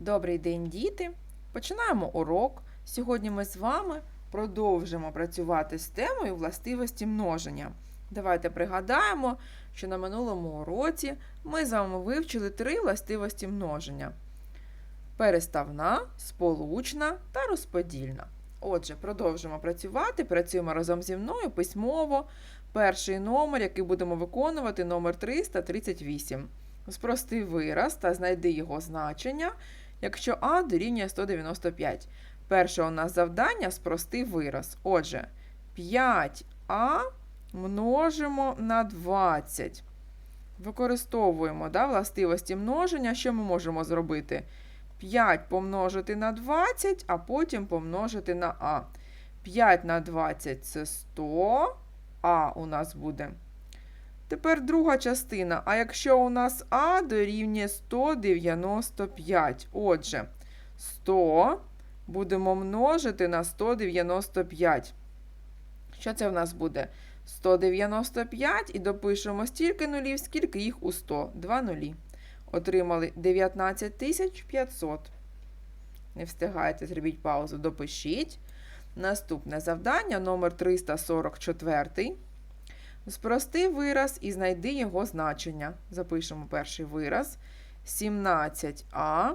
Добрий день, діти! Починаємо урок. Сьогодні ми з вами продовжимо працювати з темою властивості множення. Давайте пригадаємо, що на минулому уроці ми з вами вивчили три властивості множення: переставна, сполучна та розподільна. Отже, продовжимо працювати. Працюємо разом зі мною письмово. Перший номер, який будемо виконувати, номер 338. Спрости вираз та знайди його значення, якщо А дорівнює 195. Перше у нас завдання спрости вираз. Отже, 5А множимо на 20. Використовуємо да, властивості множення. Що ми можемо зробити? 5 помножити на 20, а потім помножити на А. 5 на 20 це 100, А у нас буде. Тепер друга частина. А якщо у нас А дорівнює 195. Отже, 100 будемо множити на 195. Що це в нас буде? 195 і допишемо стільки нулів, скільки їх у 100. 2 нулі. Отримали 19 500. Не встигайте, зробіть паузу, допишіть. Наступне завдання номер 344. Спрости вираз і знайди його значення. Запишемо перший вираз. 17а.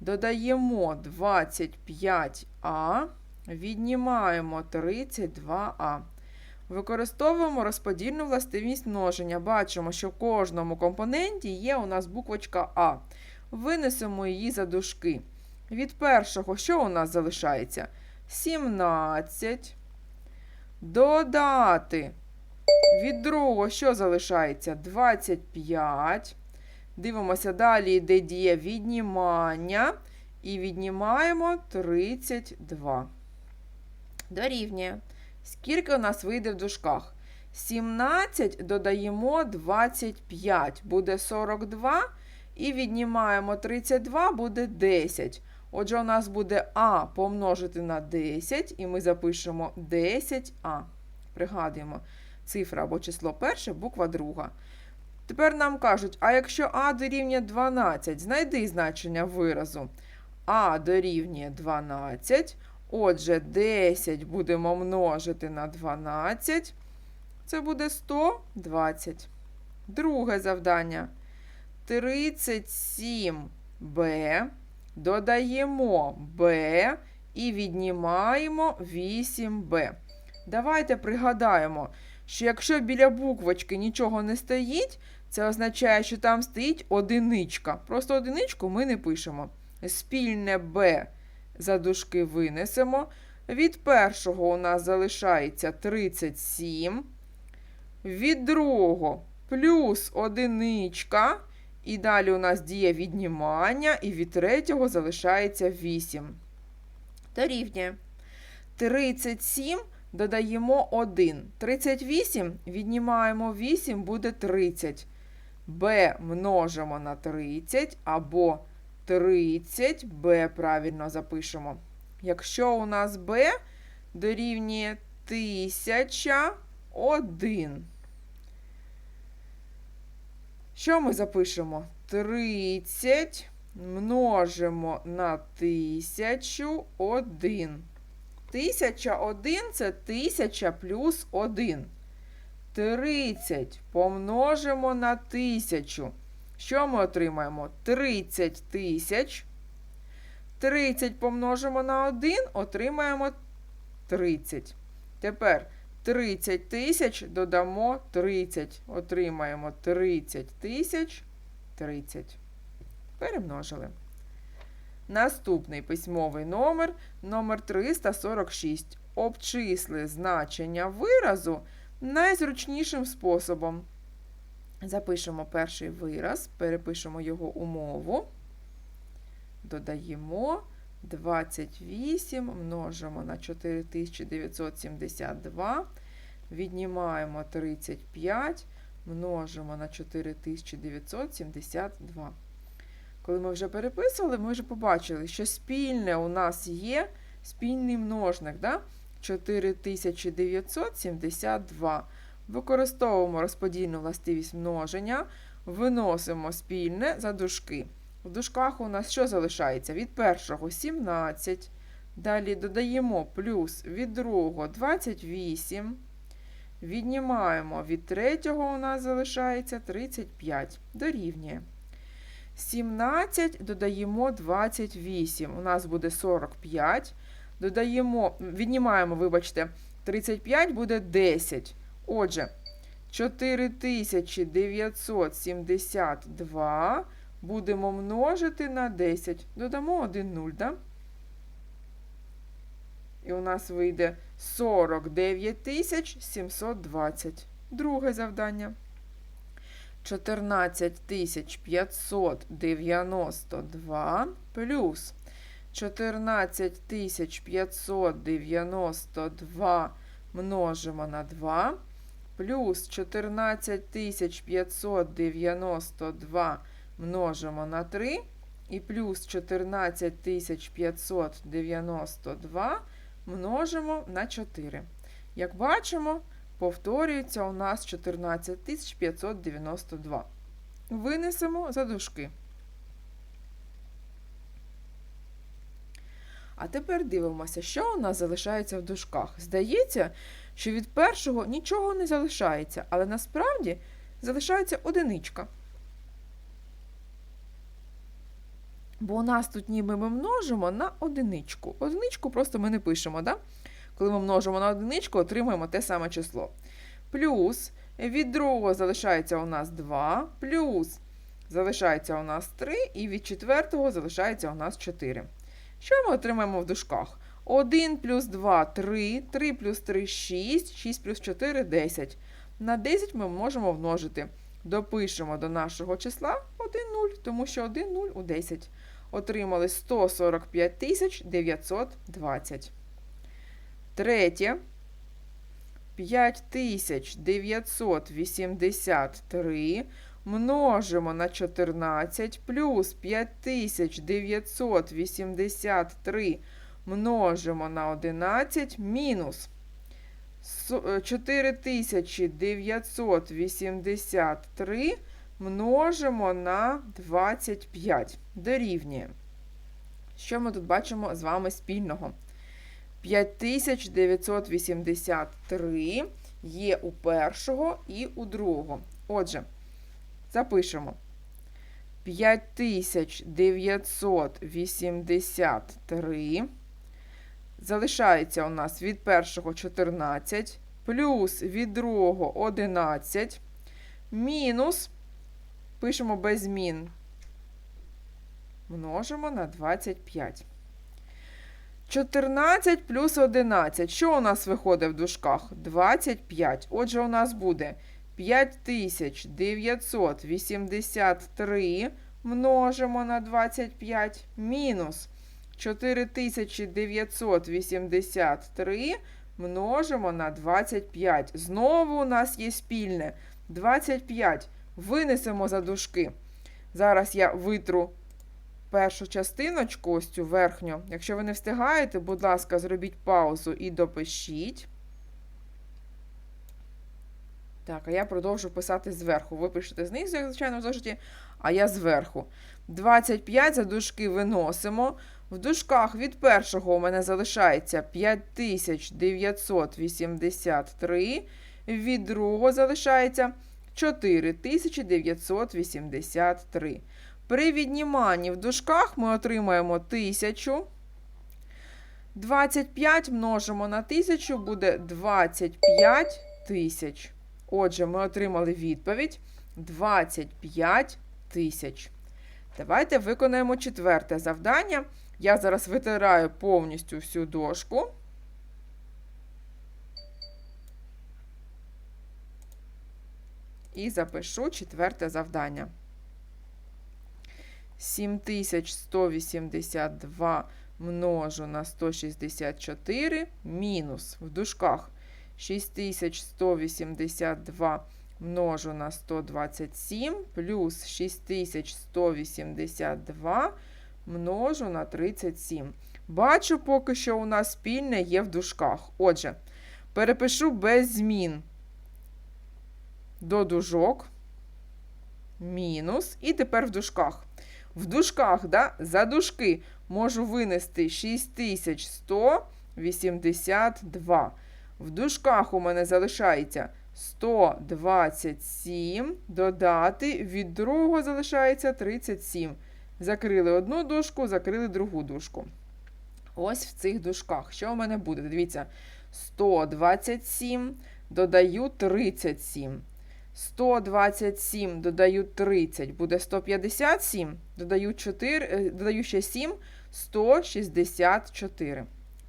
Додаємо 25а. Віднімаємо 32а. Використовуємо розподільну властивість множення. Бачимо, що в кожному компоненті є у нас буквочка А. Винесемо її за дужки. Від першого, що у нас залишається? 17. Додати. Від другого, що залишається? 25. Дивимося, далі йде дія віднімання. І віднімаємо 32. Дорівнює. Скільки у нас вийде в дужках? 17 додаємо 25, буде 42. І віднімаємо 32, буде 10. Отже, у нас буде А помножити на 10, і ми запишемо 10А. Пригадуємо, цифра або число перше, буква друга. Тепер нам кажуть, а якщо А дорівнює 12, знайди значення виразу. А дорівнює 12. Отже, 10 будемо множити на 12. Це буде 120. Друге завдання. 37b. Додаємо b і віднімаємо 8b. Давайте пригадаємо, що якщо біля буквочки нічого не стоїть, це означає, що там стоїть одиничка. Просто одиничку ми не пишемо. Спільне b за дужки винесемо. Від першого у нас залишається 37. Від другого плюс одиничка. І далі у нас діє віднімання, і від третього залишається 8. Дорівнює. 37 додаємо 1. 38 віднімаємо 8, буде 30. b множимо на 30 або 30 b правильно запишемо. Якщо у нас b дорівнює 1001. Що ми запишемо? 30 множимо на 1001. 1001 це 1000 плюс 1. 30 помножимо на 1000. Що ми отримаємо? 30 тисяч. 30 помножимо на 1, отримаємо 30. Тепер 30 тисяч додамо 30. Отримаємо 30 тисяч 30. Перемножили. Наступний письмовий номер номер 346. Обчисли значення виразу найзручнішим способом. Запишемо перший вираз, перепишемо його умову. Додаємо 28, множимо на 4972, віднімаємо 35, множимо на 4972. Коли ми вже переписували, ми вже побачили, що спільне у нас є спільний множник. Да? 4972. Використовуємо розподільну властивість множення, виносимо спільне за дужки. В дужках у нас що залишається? Від першого 17. Далі додаємо плюс від другого 28. Віднімаємо від третього у нас залишається 35. Дорівнює. 17 додаємо 28. У нас буде 45. Додаємо, віднімаємо, вибачте, 35 буде 10. Отже, 4972 будемо множити на 10. Додамо 1 0, да? І у нас вийде 49 720. Друге завдання. 14 592 плюс 14 592 множимо на 2 плюс 14 592 множимо на 3 і плюс 14 592 множимо на 4. Як бачимо, повторюється у нас 14 592. Винесемо за дужки. А тепер дивимося, що у нас залишається в дужках. Здається, що від першого нічого не залишається, але насправді залишається одиничка. Бо у нас тут ніби ми множимо на одиничку. Одиничку просто ми не пишемо, да? Коли ми множимо на одиничку, отримуємо те саме число. Плюс від другого залишається у нас 2, плюс залишається у нас 3, і від четвертого залишається у нас 4. Що ми отримаємо в дужках? 1 плюс 2 3, 3 плюс 3 6, 6 плюс 4 10. На 10 ми можемо множити. Допишемо до нашого числа 1 0, тому що 1 0 у 10. Отримали 145 920. Третє. 5983 множимо на 14 плюс 5983 множимо на 11 мінус 4983 множимо на 25. Дорівнює. Що ми тут бачимо з вами спільного? 5983 є у першого і у другого. Отже, запишемо 5983 залишається у нас від першого 14, плюс від другого 11, мінус, пишемо без змін, множимо на 25. 14 плюс 11. Що у нас виходить в дужках? 25. Отже, у нас буде 5983 множимо на 25 мінус 4983 множимо на 25. Знову у нас є спільне 25. Винесемо за дужки. Зараз я витру першу частиночку, ось цю верхню. Якщо ви не встигаєте, будь ласка, зробіть паузу і допишіть. Так, а я продовжу писати зверху. Ви пишете знизу, як звичайно, в зошиті, а я зверху. 25 за дужки виносимо. В дужках від першого у мене залишається 5983, від другого залишається 4983. При відніманні в дужках ми отримаємо 1000. 25 множимо на 1000 буде 25 тисяч. Отже, ми отримали відповідь 25 тисяч. Давайте виконаємо четверте завдання. Я зараз витираю повністю всю дошку. І запишу четверте завдання. 7182 множу на 164 мінус в дужках 6182 множу на 127 плюс 6182 множу на 37. Бачу, поки що у нас спільне є в дужках. Отже, перепишу без змін до дужок. Мінус. І тепер в дужках. В дужках, да, за дужки можу винести 6182. В дужках у мене залишається 127. Додати від другого залишається 37. Закрили одну дужку, закрили другу дужку. Ось в цих дужках. Що у мене буде? Дивіться, 127 додаю 37. 127 додаю 30, буде 157, додаю, 4, е, додаю ще 7, 164.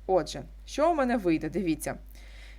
Отже, що у мене вийде? Дивіться.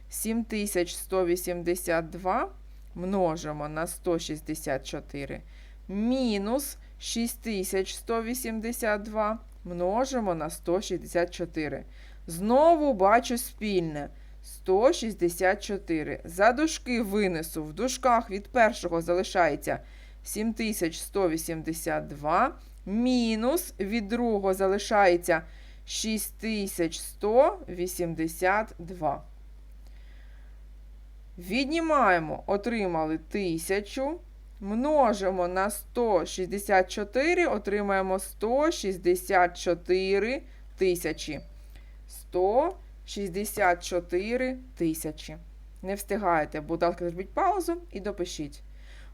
7182 множимо на 164 мінус 6182 множимо на 164. Знову бачу спільне. 164. За дужки винесу. В дужках від першого залишається 7182. Мінус від другого залишається 6182. Віднімаємо, отримали 1000. Множимо на 164, отримаємо 164 тисячі. 164 тисячі. Не встигаєте, будь ласка, зробіть паузу і допишіть.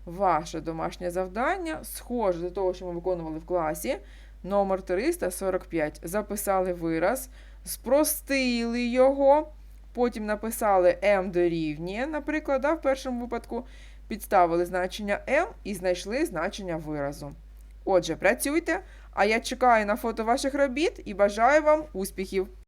Ваше домашнє завдання схоже до того, що ми виконували в класі. Номер 345. Записали вираз, спростили його. Потім написали m дорівнює, наприклад, да, в першому випадку підставили значення m і знайшли значення виразу. Отже, працюйте, а я чекаю на фото ваших робіт і бажаю вам успіхів!